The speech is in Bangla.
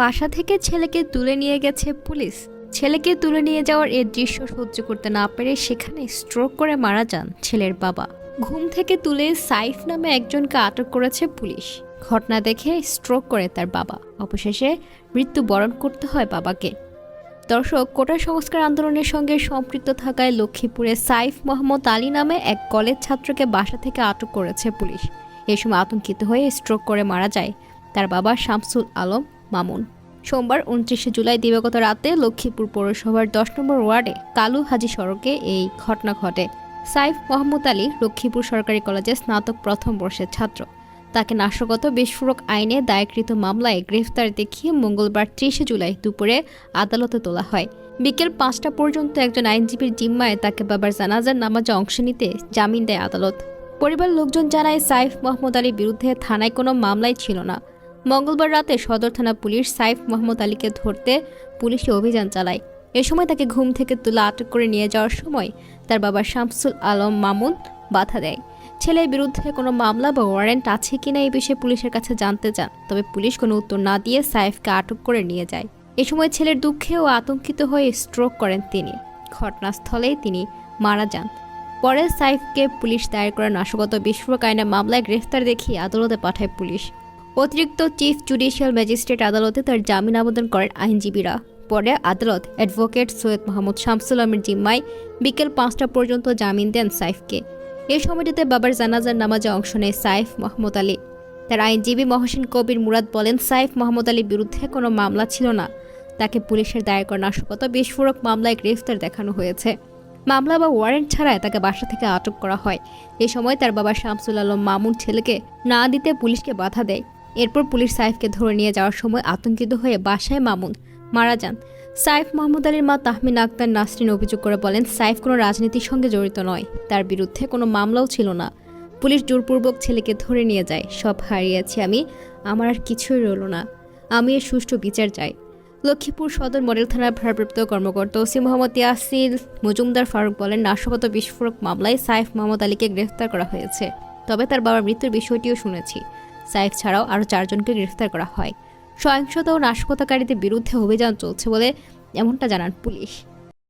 বাসা থেকে ছেলেকে তুলে নিয়ে গেছে পুলিশ। ছেলেকে তুলে নিয়ে যাওয়ার এই দৃশ্য সহ্য করতে না পেরে সেখানে স্ট্রোক করে মারা যান ছেলের বাবা। ঘুম থেকে তুলে সাইফ নামে একজনকে আটক করেছে পুলিশ। ঘটনা দেখে স্ট্রোক করে তার বাবা। অবশেষে মৃত্যু বরণ করতে হয় বাবাকে। দর্শক, কোটা সংস্কার আন্দোলনের সঙ্গে সম্পৃক্ত থাকায় লক্ষ্মীপুরে সাইফ মোহাম্মদ আলী নামে এক কলেজ ছাত্রকে বাসা থেকে আটক করেছে পুলিশ। এ সময় আতঙ্কিত হয়ে স্ট্রোক করে মারা যায় তার বাবা শামসুল আলম। মামুন। সোমবার উনত্রিশে জুলাই দিবাগত রাতে লক্ষ্মীপুর পৌরসভার দশ নম্বর ওয়ার্ডে কালু হাজি সড়কে এই ঘটনা ঘটে। সাইফ মোহাম্মদ আলী লক্ষ্মীপুর সরকারি কলেজে স্নাতক প্রথম বর্ষের ছাত্র। তাকে নাশকত বিস্ফোরক আইনে দায়েরকৃত মামলায় গ্রেফতার দেখিয়ে মঙ্গলবার ত্রিশে জুলাই দুপুরে আদালতে তোলা হয়। বিকেল পাঁচটা পর্যন্ত একজন আইনজীবীর জিম্মায় তাকে বাবার জানাজার নামাজে অংশ নিতে জামিন দেয় আদালত। পরিবার লোকজন জানায়, সাইফ মোহাম্মদ আলীর বিরুদ্ধে থানায় কোনো মামলাই ছিল না। মঙ্গলবার রাতে সদর থানা পুলিশ সাইফ মোহাম্মদ আলীকে ধরতে পুলিশি অভিযান চালায়। এ সময় তাকে ঘুম থেকে তুলে আটক করে নিয়ে যাওয়ার সময় তার বাবা শামসুল আলম মামুন বাধা দেয়। ছেলের বিরুদ্ধে কোনো মামলা বা ওয়ারেন্ট আছে কিনা এই বিষয়ে পুলিশের কাছে জানতে চান, তবে পুলিশ কোনো উত্তর না দিয়ে সাইফকে আটক করে নিয়ে যায়। এ সময় ছেলের দুঃখে ও আতঙ্কিত হয়ে স্ট্রোক করেন তিনি। ঘটনাস্থলেই তিনি মারা যান। পরে সাইফকে পুলিশ দায়ের করা নাশকত বিস্ফোরক আইনে মামলায় গ্রেফতার দেখিয়ে আদালতে পাঠায় পুলিশ। অতিরিক্ত চিফ জুডিশিয়াল ম্যাজিস্ট্রেট আদালতে তার জামিন আবেদন করেন আইনজীবীরা। পরে আদালত অ্যাডভোকেট সৈয়দ মোহাম্মদ শামসুল আলমের জিম্মায় বিকেল পাঁচটা পর্যন্ত জামিন দেন সাইফকে। এই সময়টিতে বাবার জানাজার নামাজে অংশ নেয় সাইফ মোহাম্মদ আলী। তার আইনজীবী মহসিন কবির মুরাদ বলেন, সাইফ মোহাম্মদ আলীর বিরুদ্ধে কোনো মামলা ছিল না। তাকে পুলিশের দায়ের করা নাশকতা, বিস্ফোরক মামলায় গ্রেফতার দেখানো হয়েছে। মামলা বা ওয়ারেন্ট ছাড়াই তাকে বাসা থেকে আটক করা হয়। এ সময় তার বাবা শামসুল আলম মামুন ছেলেকে না দিতে পুলিশকে বাধা দেয়। এরপর পুলিশ সাইফকে ধরে নিয়ে যাওয়ার সময় আতঙ্কিত হয়ে বাসায় মামুন মারা যান। সাইফ মাহমুদ আলীর মা তাহমিন আক্তার নাসরিন অভিযোগ করে বলেন, সাইফ কোনো রাজনীতির সঙ্গে জড়িত নয়, তার বিরুদ্ধে কোনো মামলাও ছিল না। পুলিশ জোরপূর্বক ছেলেকে ধরে নিয়ে যায়, সব হারিয়েছি আমি, আমার আর কিছুই রইল না, আমি এর সুষ্ঠু বিচার চাই। লক্ষ্মীপুর সদর মডেল থানার ভারপ্রাপ্ত কর্মকর্তা ওসি মোহাম্মদ ইয়াসিল মজুমদার ফারুক বলেন, নাশকত বিস্ফোরক মামলায় সাইফ মোহাম্মদ আলীকে গ্রেফতার করা হয়েছে, তবে তার বাবার মৃত্যুর বিষয়টিও শুনেছি। সাইফ ছাড়াও আরও চারজনকে গ্রেফতার করা হয়। সহিংসতা ও নাশকতাকারীদের বিরুদ্ধে অভিযান চলছে বলে এমনটা জানান পুলিশ।